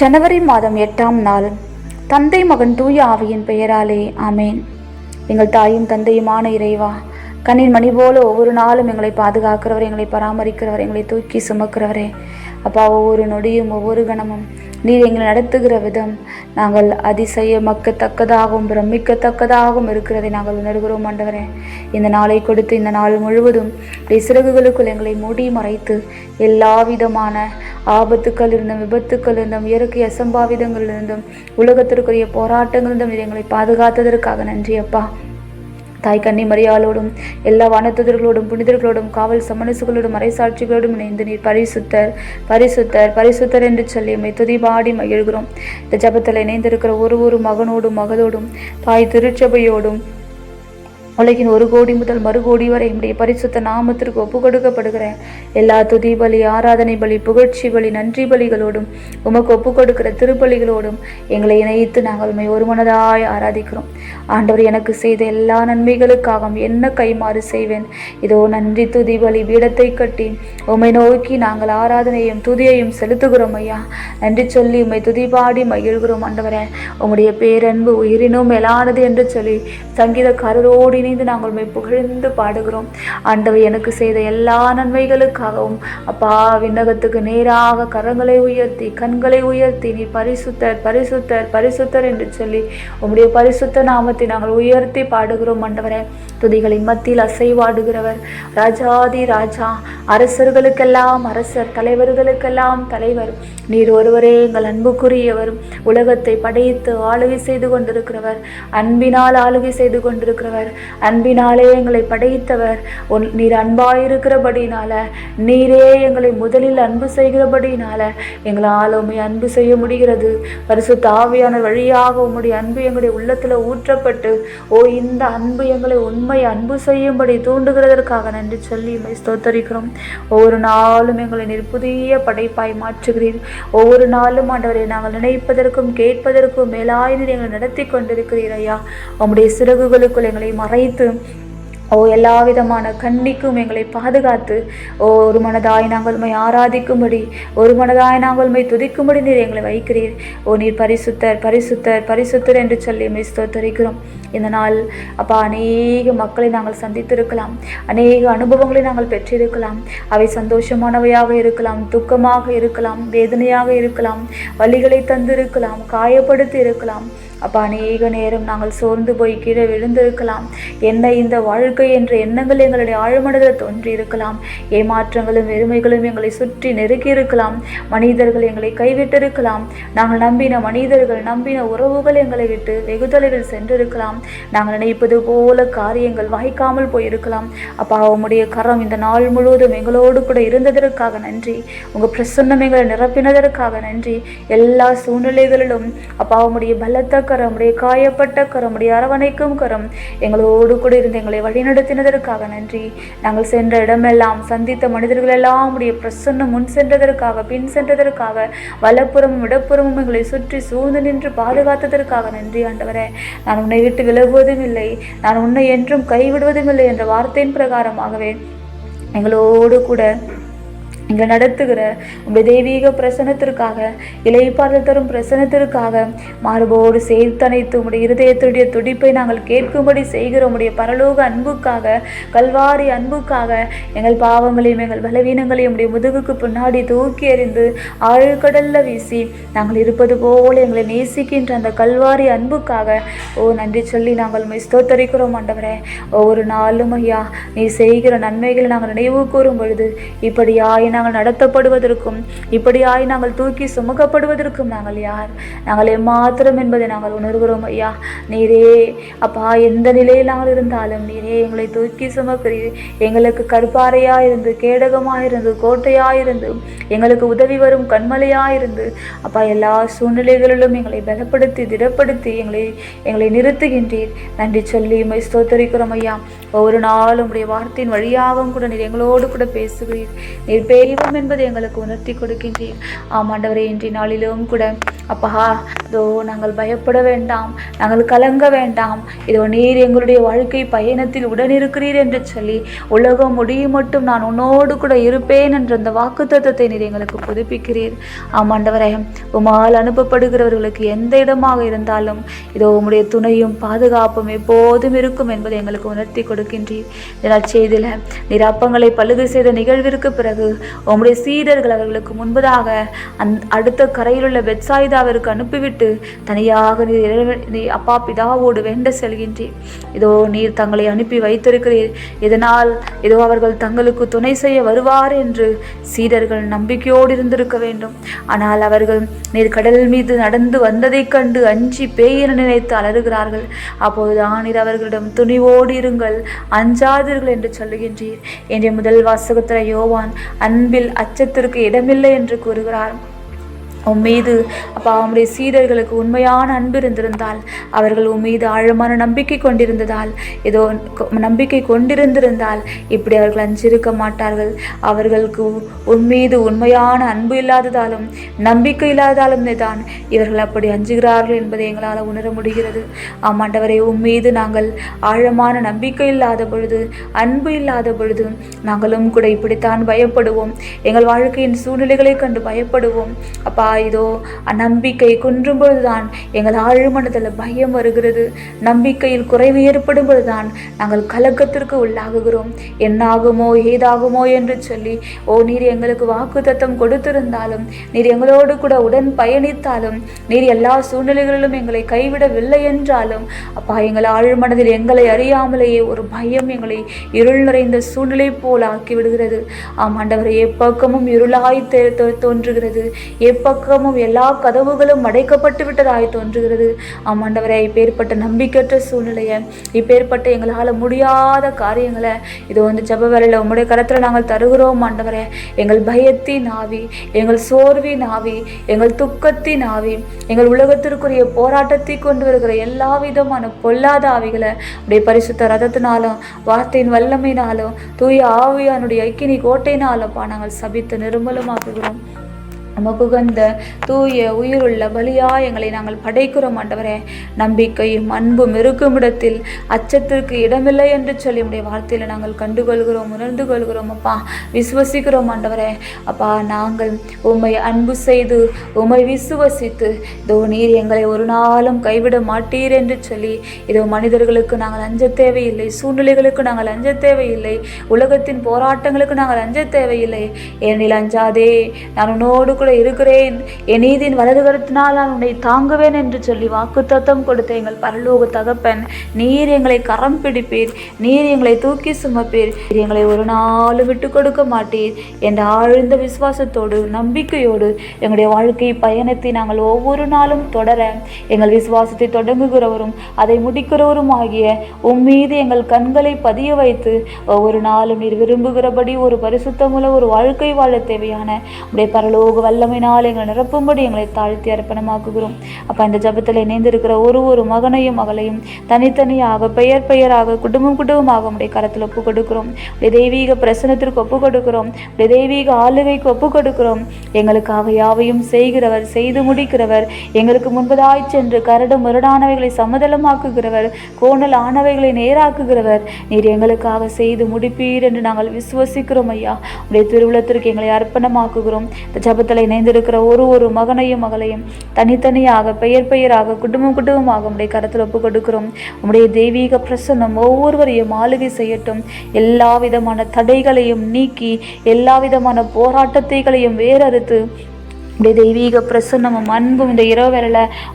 ஜனவரி மாதம் எட்டாம் நாள். தந்தை மகன் தூய ஆவியின் பெயராலே ஆமேன். எங்கள் தாயும் தந்தையுமான இறைவா கண்ணின் மணி போல ஒவ்வொரு நாளும் எங்களை பாதுகாக்கிறவர் எங்களை பராமரிக்கிறவர் எங்களை தூக்கி சுமக்கிறவரே. அப்பா ஒவ்வொரு நொடியும் ஒவ்வொரு கணமும் நீர் எங்களை நடத்துகிற விதம். நாங்கள் அதிசயமக்கத்தக்கதாகவும் பிரமிக்கத்தக்கதாகவும் இருக்கிறதை நாங்கள் உணர்கிறோம் ஆண்டவரே. இந்த நாளை கொடுத்து இந்த நாள் முழுவதும் சிறகுகளுக்குள் எங்களை மூடி மறைத்து எல்லா விதமான ஆபத்துக்கள் இருந்தும் விபத்துக்கள் இருந்தும் இயற்கை அசம்பாவிதங்கள் இருந்தும் உலகத்திற்குரிய போராட்டங்களிலிருந்தும் நீர் எங்களை பாதுகாத்ததற்காக நன்றி அப்பா தாய் கன்னி மரியாளோடும் எல்லா வானத்துதர்களோடும் புனிதர்களோடும் காவல் சமணசுகளோடும் மறைசாட்சிகளோடும் இணைந்து நீர் பரிசுத்தர் பரிசுத்தர் பரிசுத்தர் என்று சொல்லி மை துதிபாடி மகிழ்கிறோம். இந்த ஜபத்தில் இணைந்திருக்கிற ஒரு ஒரு மகனோடும் மகளோடும் தாய் திருச்சபையோடும் உலகின் ஒரு கோடி முதல் மறு கோடி வரை என்னுடைய பரிசுத்த நாமத்திற்கு ஒப்பு கொடுக்கப்படுகிறேன் எல்லா துதி பலி ஆராதனை பலி புகழ்ச்சி பலி நன்றி பலிகளோடும் உமக்கு ஒப்பு கொடுக்கிற திருப்பலிகளோடும் எங்களை இணைத்து நாங்கள் உண்மை ஒரு மனதாய் ஆராதிக்கிறோம். ஆண்டவர் எனக்கு செய்த எல்லா நன்மைகளுக்காகவும் என்ன கைமாறு செய்வேன்? இதோ நன்றி துதி பலி பீடத்தை கட்டி உம்மை நோக்கி நாங்கள் ஆராதனையும் துதியையும் செலுத்துகிறோம் ஐயா. நன்றி சொல்லி உம்மை துதி பாடி மகிழ்கிறோம் ஆண்டவரே. உம்முடைய பேரன்பு உயிரினும் மேலானது என்று சொல்லி சங்கீதக்காரரோடு இணைந்து நாங்கள் உண்மை புகழ்ந்து பாடுகிறோம். ஆண்டவை எனக்கு செய்த எல்லா நன்மைகளுக்காகவும் அப்பா விண்ணகத்துக்கு நேராக கரங்களை உயர்த்தி கண்களை உயர்த்தி நீ பரிசுத்தர் பரிசுத்தர் பரிசுத்தர் என்று சொல்லி உம்முடைய பரிசுத்த நாமத்தை நாங்கள் உயர்த்தி பாடுகிறோம் ஆண்டவரே. துதிகளின் மத்தியில் அசைவாடுகிறவர் ராஜாதி ராஜா அரசர்களுக்கெல்லாம் அரசர் தலைவர்களுக்கெல்லாம் தலைவர். நீர் ஒருவரே எங்கள் அன்புக்குரியவர். உலகத்தை படைத்து ஆளுகை செய்து கொண்டிருக்கிறவர் அன்பினால் ஆளுகை செய்து கொண்டிருக்கிறவர். அன்பினாலே எங்களை படைத்தவர். உன் நீர் அன்பாயிருக்கிறபடினால நீரே எங்களை முதலில் அன்பு செய்கிறபடினால எங்களால் உண்மை அன்பு செய்ய முடிகிறது. பரிசு தாவியான வழியாக உம்முடைய அன்பு எங்களுடைய உள்ளத்தில் ஊற்றப்பட்டு ஓ இந்த அன்பு எங்களை உண்மை அன்பு செய்யும்படி தூண்டுகிறதற்காக நன்றி சொல்லி உண்மை ஸ்தோத்தரிக்கிறோம். ஒவ்வொரு நாளும் எங்களை நீர் புதிய படைப்பாய் மாற்றுகிறீர். ஒவ்வொரு நாளும் ஆண்டவரை நாங்கள் நினைப்பதற்கும் கேட்பதற்கும் மேலாய் நீர் எங்களை நடத்தி கொண்டிருக்கிறீர் ஐயா. உம்முடைய சிறகுகளுக்குள் எங்களை மறை மறைத்து ஓ எல்லா விதமான கண்ணிக்கும் எங்களை பாதுகாத்து ஓ ஒரு மனதாய் நாங்கள் உண்மை ஆராதிக்கும்படி ஒரு மனதாய் நாங்கள் உண்மை துதிக்கும்படி நீர் எங்களை வைக்கிறீர். ஓ நீர் பரிசுத்தர் பரிசுத்தர் பரிசுத்தர் என்று சொல்லி உண்மை ஸ்தோத்தரிக்கிறோம். இந்த நாள் அப்பா அநேக மக்களை நாங்கள் சந்தித்திருக்கலாம். அநேக அனுபவங்களை நாங்கள் பெற்றிருக்கலாம். அவை சந்தோஷமானவையாக இருக்கலாம் துக்கமாக இருக்கலாம் வேதனையாக இருக்கலாம் வழிகளை தந்திருக்கலாம் காயப்படுத்தி இருக்கலாம். அப்பா அநேக நேரம் நாங்கள் சோர்ந்து போய் கீழே விழுந்திருக்கலாம். என்ன இந்த வாழ்க்கை என்ற எண்ணங்கள் எங்களுடைய ஆழ்மனதில் தோன்றி இருக்கலாம் ஏமாற்றங்களும் வெறுமைகளும் எங்களை சுற்றி நெருக்கி இருக்கலாம். மனிதர்கள் எங்களை கைவிட்டிருக்கலாம். நாங்கள் நம்பின மனிதர்கள் நம்பின உறவுகள் எங்களை விட்டு வெகு தொலைவில் சென்றிருக்கலாம். நாங்கள் நினைப்பது போல காரியங்கள் வாய்க்காமல் போயிருக்கலாம். அப்பா உம்முடைய கரம் இந்த நாள் முழுவதும் எங்களோடு கூட இருந்ததற்காக நன்றி. உங்கள் பிரசன்னம் எங்களை நிரப்பினதற்காக நன்றி. எல்லா சூழ்நிலைகளிலும் அப்பா உம்முடைய பலத்த கரம் உடைய காயப்பட்ட கரம் உடைய அரவணைக்கும் கரம் எங்களோடு கூட இருந்து எங்களை வழிநடத்தினதற்காக நன்றி. நாங்கள் சென்ற இடமெல்லாம் சந்தித்த மனிதர்கள் எல்லாம் உடைய பிரசன்னம் முன் சென்றதற்காக பின் சென்றதற்காக வலப்புறமும் இடப்புறமும் எங்களை சுற்றி சூழ்ந்து நின்று பாதுகாத்ததற்காக நன்றி ஆண்டவரே. நான் உன்னை விட்டு விலகுவதும் இல்லை நான் உன்னை என்றும் கைவிடுவதும் இல்லை என்ற வார்த்தையின் பிரகாரமாகவே எங்களோடு கூட எங்களை நடத்துகிற உங்களுடைய தெய்வீக பிரசனத்திற்காக இலைப்பாதல் தரும் பிரசனத்திற்காக மார்போடு சேர்த்தனைத்து உங்களுடைய இருதயத்துடைய துடிப்பை நாங்கள் கேட்கும்படி செய்கிற உங்களுடைய பரலோக அன்புக்காக கல்வாரி அன்புக்காக எங்கள் பாவங்களையும் எங்கள் பலவீனங்களையும் உடைய முதுகுக்கு பின்னாடி தூக்கி எறிந்து ஆழ்கடல்ல வீசி நாங்கள் இருப்பது போல எங்களை நேசிக்கின்ற அந்த கல்வாரி அன்புக்காக ஓ நன்றி சொல்லி நாங்கள் உண்மை ஸ்தோத்தரிக்கிறோம் ஆண்டவரே. ஒவ்வொரு நாளும் ஐயா நீ செய்கிற நன்மைகளை நாங்கள் நினைவு கூறும் பொழுது இப்படியாய் நாங்கள் நடத்தப்படுவதற்கும் இப்படியாய் நாங்கள் தூக்கி சுமக்கப்படுவதற்கும் நாங்கள் யார்? நாங்கள் எம்மாத்திரம் என்பதை நாங்கள் உணர்கிறோம் ஐயா. நீரே அப்பா எந்த நிலையில் நாங்கள் இருந்தாலும் நீரே எங்களை தூக்கி சுமக்கிறீர். எங்களுக்கு கற்பாறையாக இருந்து கேடகமாக இருந்து கோட்டையாக இருந்து எங்களுக்கு உதவி வரும் கண்மலையாக இருந்து அப்பா எல்லா சூழ்நிலைகளிலும் எங்களை பலப்படுத்தி திடப்படுத்தி எங்களை எங்களை நிறுத்துகின்றீர். நன்றி சொல்லி உம்மை ஸ்தோத்தரிக்கிறோம் ஐயா. ஒவ்வொரு நாளும் உடைய வார்த்தையின் வழியாகவும் கூட நீர் எங்களோடு கூட பேசுகிறீர். நீர் பேர் தெய்வம் என்பதை எங்களுக்கு உணர்த்தி கொடுக்கின்றீர். ஆமாண்டவரே இன்றைய நாளிலும் கூட அப்பா இதோ நாங்கள் பயப்பட வேண்டாம் நாங்கள் கலங்க வேண்டாம். இதோ நீர் எங்களுடைய வாழ்க்கை பயணத்தில் உடனிருக்கிறீர் என்று சொல்லி உலகம் முடியும் மட்டும் நான் உன்னோடு கூட இருப்பேன் என்ற அந்த வாக்குத்தத்தத்தை நீர் எங்களுக்கு புதுப்பிக்கிறீர். ஆமாண்டவரே உமால் அனுப்பப்படுகிறவர்களுக்கு எந்த இடமாக இருந்தாலும் இதோ உம்முடைய துணையும் பாதுகாப்பும் எப்போதும் இருக்கும் என்பதை எங்களுக்கு உணர்த்தி கொடுக்கின்றீர். இதனால் செய்தில நீர் அப்பங்களை பழுது செய்த நிகழ்விற்கு பிறகு உம்முடைய சீடர்கள் அவர்களுக்கு முன்பதாக அந் அடுத்த கரையில் உள்ள பெட்சாயிதாவிற்கு அனுப்பிவிட்டு தனியாக நீர் நீ அப்பா பிதாவோடு வேண்ட செல்கின்றீர் இதோ நீர் தங்களை அனுப்பி வைத்திருக்கிறீர். இதனால் இதோ அவர்கள் தங்களுக்கு துணை செய்ய வருவார் என்று சீடர்கள் நம்பிக்கையோடு இருந்திருக்க வேண்டும். ஆனால் அவர்கள் நீர் கடல் மீது நடந்து வந்ததைக் கண்டு அஞ்சி பேயென நினைத்து அலறுகிறார்கள். அப்போது நீர் அவர்களிடம் துணிவோடு இருங்கள் அஞ்சாதீர்கள் என்று சொல்லுகின்றீர். என்ற முதல் வாசகத்தில் யோவான் அன்பில் அச்சத்திற்கு இடமில்லை என்று கூறுகிறார். உன் மீது அப்பா அவனுடைய சீடர்களுக்கு உண்மையான அன்பு இருந்திருந்தால் அவர்கள் உன் மீது ஆழமான நம்பிக்கை கொண்டிருந்ததால் ஏதோ நம்பிக்கை கொண்டிருந்திருந்தால் இப்படி அவர்கள் அஞ்சிருக்க மாட்டார்கள். அவர்களுக்கு உன் மீது உண்மையான அன்பு இல்லாததாலும் நம்பிக்கை இல்லாததாலும் தான் இவர்கள் அப்படி அஞ்சுகிறார்கள் என்பதை எங்களால் உணர முடிகிறது. ஆமாண்டவரை உன் மீது நாங்கள் ஆழமான நம்பிக்கை இல்லாத பொழுது அன்பு இல்லாத பொழுது நாங்களும் கூட இப்படித்தான் பயப்படுவோம். எங்கள் வாழ்க்கையின் சூழ்நிலைகளை கண்டு பயப்படுவோம். அப்பா இதோ நம்பிக்கை குன்றும் பொழுதுதான் எங்கள் ஆழ்மனதில் பயம் வருகிறது. நம்பிக்கையில் குறைவு ஏற்படும் பொழுதுதான் நாங்கள் கலக்கத்திற்கு உள்ளாகுகிறோம். என்னாகுமோ ஏதாகுமோ என்று சொல்லி ஓ நீர் எங்களுக்கு வாக்குத்தத்தம் கொடுத்திருந்தாலும் நீர் எங்களோடு கூட உடன் பயணித்தாலும் நீர் எல்லா சூழ்நிலைகளிலும் எங்களை கைவிடவில்லை என்றாலும் அப்பா எங்கள் ஆழ்மனதில் எங்களை அறியாமலேயே ஒரு பயம் எங்களை இருள் நிறைந்த சூழ்நிலை போல் ஆக்கி விடுகிறது ஆமாண்டவரை எப்பக்கமும் இருளாய் தோன்றுகிறது. தோ- பக்கமும் எல்லா கதவுகளும் அடைக்கப்பட்டு விட்டதாய் தோன்றுகிறது. ஆமாண்டவரே இப்பேற்பட்ட நம்பிக்கையற்ற சூழ்நிலையை இப்பேற்பட்ட எங்களால் முடியாத காரியங்களை இது வந்து ஜபவரையில் உம்முடைய கரத்தில் நாங்கள் தருகிறோம் ஆண்டவரே. எங்கள் பயத்தின் ஆவி எங்கள் சோர்வின் ஆவி எங்கள் துக்கத்தின் ஆவி எங்கள் உலகத்திற்குரிய போராட்டத்தை கொண்டு வருகிற எல்லா விதமான பொல்லாத ஆவிகளை உடைய பரிசுத்த ரதத்தினாலும் வார்த்தையின் வல்லமையினாலும் தூய ஆவியானுடைய ஐக்கினி கோட்டையினாலும் பா நாங்கள் சபித்து நிர்மலமாக்குகிறோம். நமக்கு தூய உயிருள்ள பலியா எங்களை நாங்கள் படைக்கிறோம் ஆண்டவரே. நம்பிக்கையும் அன்பும் இருக்கும் இடத்தில் அச்சத்திற்கு இடமில்லை என்று சொல்லி உடைய வார்த்தையில் நாங்கள் கண்டுகொள்கிறோம் உணர்ந்து கொள்கிறோம் அப்பா. விசுவசிக்கிறோம் ஆண்டவரே. அப்பா நாங்கள் உம்மை அன்பு செய்து உம்மை விசுவசித்து இதோ நீர் எங்களை ஒரு நாளும் கைவிட மாட்டீர் என்று சொல்லி இதோ மனிதர்களுக்கு நாங்கள் அஞ்ச தேவையில்லை சூழ்நிலைகளுக்கு நாங்கள் அஞ்ச தேவையில்லை உலகத்தின் போராட்டங்களுக்கு நாங்கள் அஞ்ச தேவையில்லை. ஏனில் அஞ்சாதே நான் உன்னோடு கூட இருக்கிறேன். என் நீதியின் வலது கருத்தினால் நான் உன்னை தாங்குவேன் என்று சொல்லி வாக்குத்தத்தம் கொடுத்த எங்கள் பரலோக தகப்பன். நீர் எங்களை கரம் பிடிப்பீர். நீர் எங்களை தூக்கி சுமப்பீர். எங்களை ஒரு நாளும் விட்டு கொடுக்க மாட்டீர். என்ற ஆழ்ந்த விசுவாசத்தோடு நம்பிக்கையோடு எங்களுடைய வாழ்க்கை பயணத்தை நாங்கள் ஒவ்வொரு நாளும் தொடர எங்கள் விசுவாசத்தை தொடங்குகிறவரும் அதை முடிக்கிறவரும் ஆகிய உம்மீது எங்கள் கண்களை பதிய வைத்து ஒவ்வொரு நாளும் நீர் விரும்புகிறபடி ஒரு பரிசுத்தமுள்ள ஒரு வாழ்க்கை வாழ தேவையான உடைய பரலோக வல்லமையினால் எங்களை நிரப்பும்படி எங்களை தாழ்த்தி அர்ப்பணமாக்குகிறோம். அப்போ இந்த ஜபத்தில் இணைந்திருக்கிற ஒரு ஒரு மகனையும் மகளையும் தனித்தனியாக பெயர் பெயராக குடும்பம் குடும்பமாக உடைய கரத்தில் ஒப்பு கொடுக்கிறோம். உடைய தெய்வீக பிரசனத்திற்கு ஒப்பு கொடுக்கிறோம். உடைய தெய்வீக ஆளுகைக்கு ஒப்பு கொடுக்கிறோம். எங்களுக்காக யாவையும் செய்கிறவர் செய்து முடிக்கிறவர் எங்களுக்கு முன்பதாய் சென்று கரடு முரடானவைகளை சமதளமாக்குகிறவர் கோணல் ஆனவைகளை நேராக்குகிறவர். நீர் எங்களுக்காக செய்து முடிப்பீர் என்று நாங்கள் விசுவசிக்கிறோம் ஐயா. உடைய திருவிழத்திற்கு எங்களை அர்ப்பணமாக்குகிறோம். இந்த ஜபத்தில் இணைந்திருக்கிற ஒரு ஒரு மகனையும் மகளையும் தனித்தனியாக பெயர் பெயராக குடும்பம் குடும்பமாக உடைய கருத்தில் ஒப்பு கொடுக்கிறோம் உம்முடைய தெய்வீக பிரசன்னம் ஒவ்வொருவரையும் ஆளுகை செய்யட்டும். எல்லா விதமான தடைகளையும் நீக்கி எல்லா விதமான போராட்டத்தைகளையும் வேறறுத்து உடைய தெய்வீக பிரசன்னமும் அன்பும் இந்த இரவு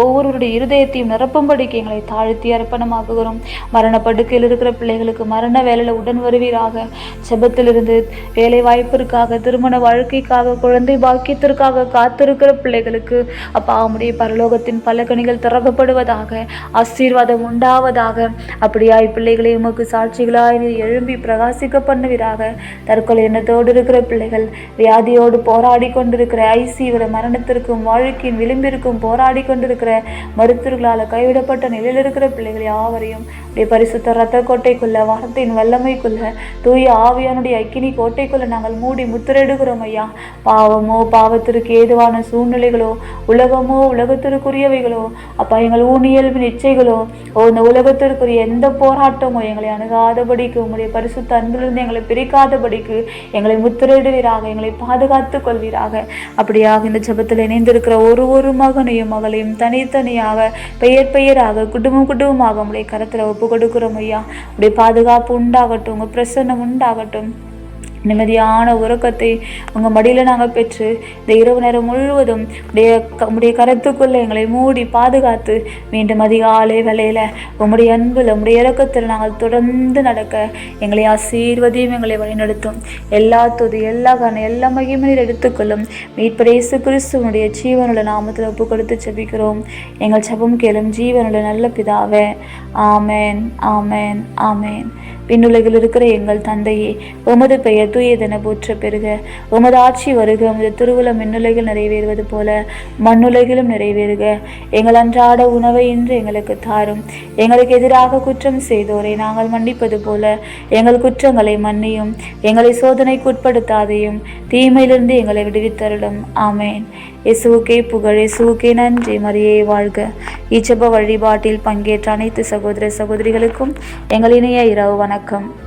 ஒவ்வொருவருடைய இருதயத்தையும் நிரப்பும்படிக்கு எங்களை தாழ்த்தி அர்ப்பணமாக்குகிறோம். மரண படுக்கையில் இருக்கிற பிள்ளைகளுக்கு மரண வேலையில் உடன் வருவீராக. செபத்திலிருந்து வேலை வாய்ப்பிற்காக திருமண வாழ்க்கைக்காக குழந்தை பாக்கியத்திற்காக காத்திருக்கிற பிள்ளைகளுக்கு அப்பா அவனுடைய பரலோகத்தின் பலகணிகள் திறக்கப்படுவதாக ஆசீர்வாதம் உண்டாவதாக. அப்படியாய் பிள்ளைகளை உமக்கு சாட்சிகளாய் எழும்பி பிரகாசிக்க பண்ணுவீராக. தற்கொலை எண்ணத்தோடு இருக்கிற பிள்ளைகள் வியாதியோடு போராடி கொண்டிருக்கிற ஐசியூவில் மரணத்திற்கும் வாழ்க்கையின் விளிம்பிற்கும் போராடி கொண்டிருக்கிற மருத்துவர்களால் கைவிடப்பட்ட நிலையில் இருக்கிற பிள்ளைகள் யாவரையும் அப்படியே பரிசுத்த ரத்த கோட்டைக்குள்ள வாரத்தின் வல்லமைக்குள்ள தூய ஆவியானுடைய அக்கினி கோட்டைக்குள்ள நாங்கள் மூடி முத்திரையிடுகிறோம் ஐயா. பாவமோ பாவத்திற்கு ஏதுவான சூழ்நிலைகளோ உலகமோ உலகத்திற்குரியவைகளோ அப்பா எங்கள் ஊனியல்பின் இச்சைகளோ ஓ இந்த உலகத்திற்குரிய எந்த போராட்டமோ எங்களை அணுகாதபடிக்கு உங்களுடைய பரிசுத்த அன்பிலிருந்து எங்களை பிரிக்காதபடிக்கு எங்களை முத்திரையிடுவீராக எங்களை பாதுகாத்து கொள்வீராக. அப்படியாக இந்த ஜெபத்தில் இணைந்திருக்கிற ஒரு ஒரு மகனையும் மகளையும் தனித்தனியாக பெயர் பெயராக குடும்பம் குடும்பமாக உங்களுடைய கரத்தில் ஒப்பு கொடுக்குறோம் ஐயா. உடைய பாதுகாப்பு உண்டாகட்டும் உங்கள் பிரசன்னம் உண்டாகட்டும். நிம்மதியான உறக்கத்தை உங்கள் மடியில் நாங்கள் பெற்று இந்த இரவு நேரம் முழுவதும் உடைய க- கருத்துக்குள்ளே எங்களை மூடி பாதுகாத்து மீண்டும் அதிகாலை வேலையில் உங்களுடைய அன்பில் உங்களுடைய இறக்கத்தில் நாங்கள் தொடர்ந்து நடக்க எங்களை ஆசீர்வதியும் எங்களை வழிநடத்தும். எல்லா துதி எல்லா கணம் எல்லா மகிமையில் எடுத்துக்கொள்ளும். மீட்பரேசு கிறிஸ்துவனுடைய ஜீவனுள்ள நாமத்தில் ஒப்பு கொடுத்து செபிக்கிறோம். எங்கள் சபம் கேளும் ஜீவனுள்ள நல்ல பிதாவே. ஆமேன் ஆமேன் ஆமேன். விண்ணுலகில் இருக்கிற எங்கள் தந்தையே உமது பெயர் தூயதென போற்ற பெறுக உமது ஆட்சி வருக. உமது திருவுல மின்னுலைகள் நிறைவேறுவது போல மண்ணுலைகளும் நிறைவேறுக. எங்கள் அன்றாட உணவை இன்று எங்களுக்கு தாரும். எங்களுக்கு எதிராக குற்றம் செய்தோரை நாங்கள் மன்னிப்பது போல எங்கள் குற்றங்களை மன்னியும். எங்களை சோதனைக்கு உட்படுத்தாதையும். தீமையிலிருந்து எங்களை விடுவித்தருளும். ஆமேன். இசுவுக்கே புகழ். இசுவுக்கே நன்றி. மரியே வாழ்க. இச்சப வழிபாட்டில் பங்கேற்ற அனைத்து சகோதர சகோதரிகளுக்கும் எங்கள் இணைய இரவு வணக்கம்.